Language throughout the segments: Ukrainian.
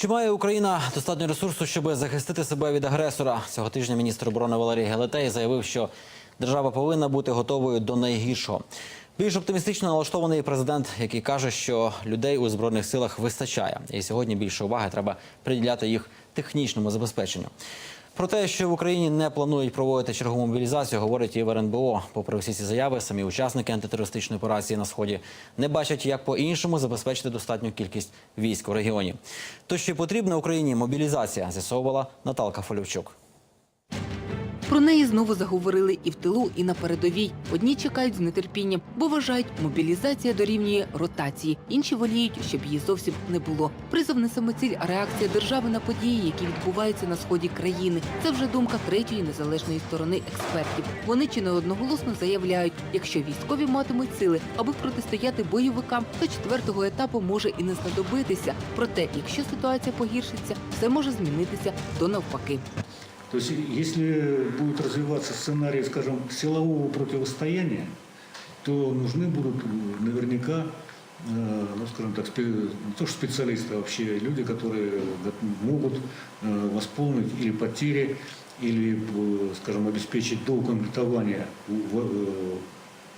Чи має Україна достатньо ресурсу, щоб захистити себе від агресора? Цього тижня міністр оборони Валерій Гелетей заявив, що держава повинна бути готовою до найгіршого. Більш оптимістично налаштований президент, який каже, що людей у збройних силах вистачає, і сьогодні більше уваги треба приділяти їх технічному забезпеченню. Про те, що в Україні не планують проводити чергову мобілізацію, говорить і в РНБО. Попри всі ці заяви, самі учасники антитерористичної операції на сході не бачать, як по-іншому забезпечити достатню кількість військ у регіоні. То що потрібна Україні мобілізація, з'ясовувала Наталка Фолівчук. Про неї знову заговорили і в тилу, і на передовій. Одні чекають з нетерпінням, бо вважають, мобілізація дорівнює ротації. Інші воліють, щоб її зовсім не було. Призов не самоціль, а реакція держави на події, які відбуваються на сході країни. Це вже думка третьої незалежної сторони експертів. Вони чи не одноголосно заявляють, якщо військові матимуть сили, аби протистояти бойовикам, то четвертого етапу може і не знадобитися. Проте, якщо ситуація погіршиться, все може змінитися до навпаки. То есть, если будет развиваться сценарий, скажем, силового противостояния, то нужны будут э, наверняка, э, ну, скажем так, не то что специалисты, а вообще люди, которые могут э, восполнить или потери, или, скажем, обеспечить доукомплектование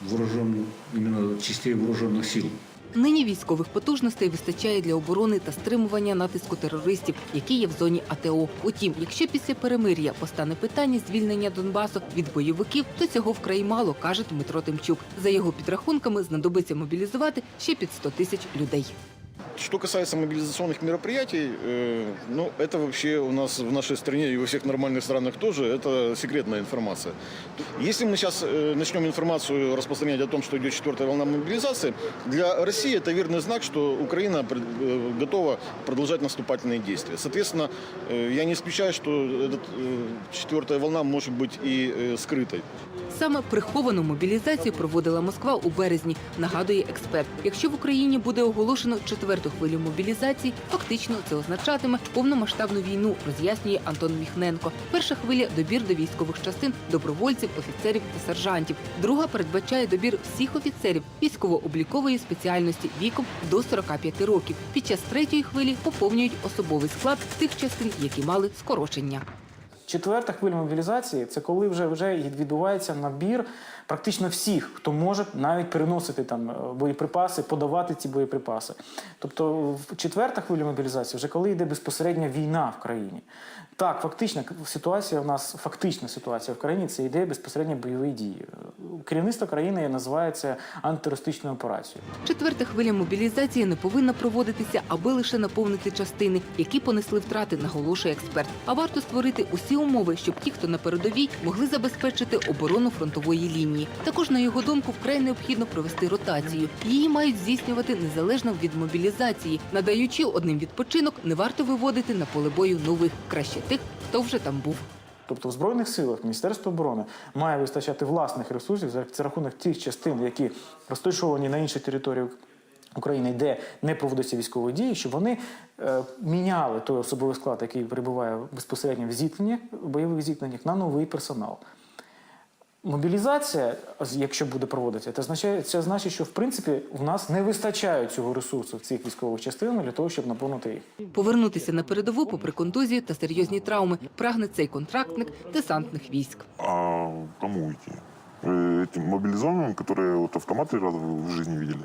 вооруженных, именно частей вооруженных сил. Нині військових потужностей вистачає для оборони та стримування натиску терористів, які є в зоні АТО. Утім, якщо після перемир'я постане питання звільнення Донбасу від бойовиків, то цього вкрай мало, каже Дмитро Тимчук. За його підрахунками, знадобиться мобілізувати ще під 100 тисяч людей. Что касается мобилизационных мероприятий, э, ну, это вообще у нас в нашей стране и во всех нормальных странах тоже, это секретная информация. Если мы сейчас э, начнем информацию распространять о том, что идет четвертая волна мобилизации, для России это верный знак, что Украина пред- э, готова продолжать наступательные действия. Соответственно, э, я не исключаю, что эта четвертая волна может быть и э, скрытой. Саме приховану мобілізацію проводила Москва у березні, нагадує експерт. Якщо в Україні буде оголошено четверту хвилю мобілізації, фактично це означатиме повномасштабну війну, роз'яснює Антон Міхненко. Перша хвиля добір до військових частин, добровольців, офіцерів та сержантів. Друга передбачає добір всіх офіцерів військово-облікової спеціальності віком до 45 років. Під час третьої хвилі поповнюють особовий склад тих частин, які мали скорочення. Четверта хвиля мобілізації це коли вже вже відбувається набір практично всіх, хто може навіть переносити там е, боєприпаси, подавати ці боєприпаси. Тобто, в- четверта хвиля мобілізації вже коли йде безпосередня війна в країні. Так, фактична ситуація у нас фактична ситуація в країні це йде безпосередньо бойові дії. Керівництво країни називає це антитерористичною операцією. Четверта хвиля мобілізації не повинна проводитися, аби лише наповнити частини, які понесли втрати, наголошує експерт. А варто створити усі умови, щоб ті, хто на передовій, могли забезпечити оборону фронтової лінії. Також, на його думку, вкрай необхідно провести ротацію. Її мають здійснювати незалежно від мобілізації, надаючи одним відпочинок, не варто виводити на поле бою нових, краще тих, хто вже там був. Тобто в Збройних силах Міністерство оборони має вистачати власних ресурсів за рахунок тих частин, які розташовані на іншій території України, де не проводяться військові дії, щоб вони е, міняли той особовий склад, який перебуває безпосередньо в зіткненнях, бойових зіткненнях, на новий персонал. Мобілізація, якщо буде проводитися, це означає, це значить, що в принципі в нас не вистачає цього ресурсу в цих військових частинах для того, щоб наповнити їх. Повернутися на передову попри контузію та серйозні травми прагне цей контрактник десантних військ. А кому идти? Э, Этим мобилизованным, которые вот автомат три раза в жизни видели,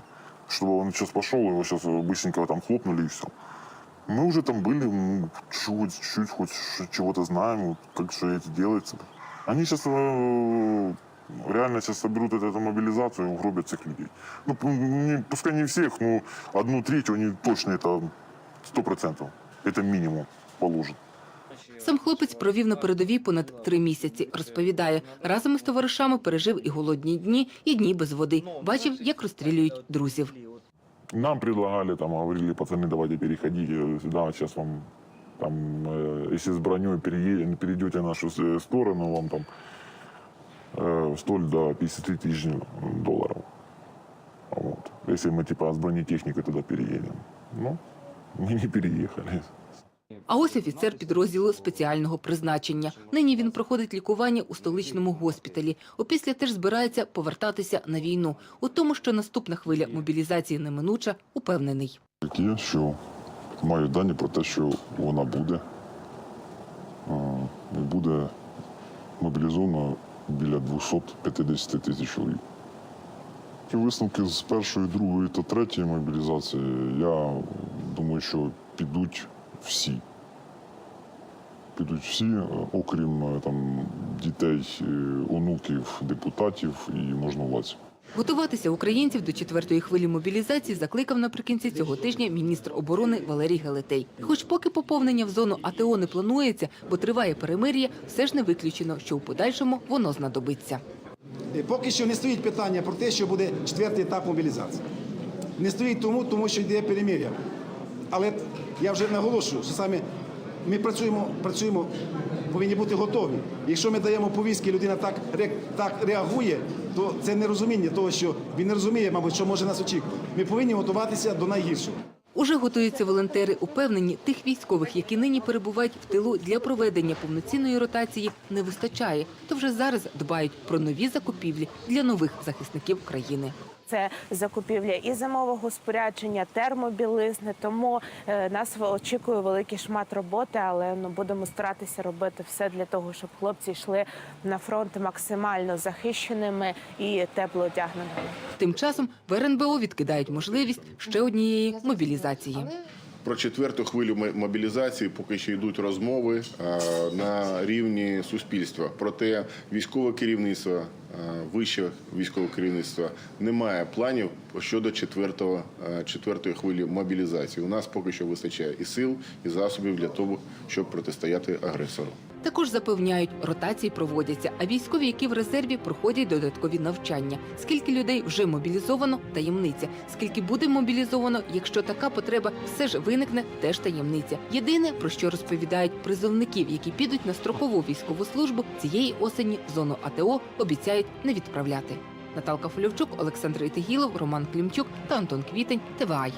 чтобы он сейчас пошел, его сейчас быстренько там хлопнули и все. Мы уже там были, м, чуть, чуть хоть ш- чего-то знаем, вот как же это делается. Они сейчас реально сейчас соберут эту, эту мобилизацию и угробят всех людей. Ну, п- не- пускай не всех, но одну третью они точно это сто процентов. Это минимум положат. Сам хлопець провів на передовій понад три місяці. Розповідає, разом із товаришами пережив і голодні дні, і дні без води. Бачив, як розстрілюють друзів. Нам предлагали, там, говорили, пацаны, давайте переходите сюда, сейчас вам, там, э, если с броней перее- перейдете на нашу с- сторону, вам там э, столь до 50 тысяч долларов. Вот. Если мы, типа, с бронетехникой туда переедем. Ну, мы не переехали. А ось офіцер підрозділу спеціального призначення. Нині він проходить лікування у столичному госпіталі. Опісля теж збирається повертатися на війну. У тому, що наступна хвиля мобілізації неминуча, упевнений. Я що? Маю дані про те, що вона буде. І буде мобілізовано біля 250 тисяч чоловік. Висновки з першої, другої та третьої мобілізації, я думаю, що підуть всі. Підуть всі, е, окрім е, там, дітей, е, онуків, депутатів і можновладців. Готуватися українців до четвертої хвилі мобілізації закликав наприкінці цього тижня міністр оборони Валерій Галетей. Хоч поки поповнення в зону АТО не планується, бо триває перемир'я, все ж не виключено, що у подальшому воно знадобиться. Поки що не стоїть питання про те, що буде четвертий етап мобілізації. Не стоїть тому, тому що йде перемир'я. Але я вже наголошую, що саме ми працюємо, працюємо, повинні бути готові. Якщо ми даємо повістки, людина так, так реагує, то це нерозуміння того, що він не розуміє, мабуть, що може нас очікувати. Ми повинні готуватися до найгіршого. Уже готуються волонтери, упевнені, тих військових, які нині перебувають в тилу для проведення повноцінної ротації, не вистачає. То вже зараз дбають про нові закупівлі для нових захисників країни. Це закупівля і зимового спорядження, термобілизни. Тому е, нас очікує великий шмат роботи, але ну будемо старатися робити все для того, щоб хлопці йшли на фронт максимально захищеними і тепло одягненими. Тим часом в РНБО відкидають можливість ще однієї мобілізації. Про четверту хвилю мо- мобілізації поки що йдуть розмови на рівні суспільства. Проте військове керівництво, е, вище військове керівництво не має планів щодо четвертого, е, четвертої хвилі мобілізації. У нас поки що вистачає і сил, і засобів для того, щоб протистояти агресору. Також запевняють, ротації проводяться, а військові, які в резерві, проходять додаткові навчання. Скільки людей вже мобілізовано – таємниця. Скільки буде мобілізовано, якщо така потреба все ж виникне, теж таємниця. Єдине, про що розповідають призовників, які підуть на строкову військову службу, цієї осені в зону АТО обіцяють не відправляти. Наталка Фольовчук, Олександр Ітигілов, Роман Клімчук та Антон Квітень. ТВАЙ.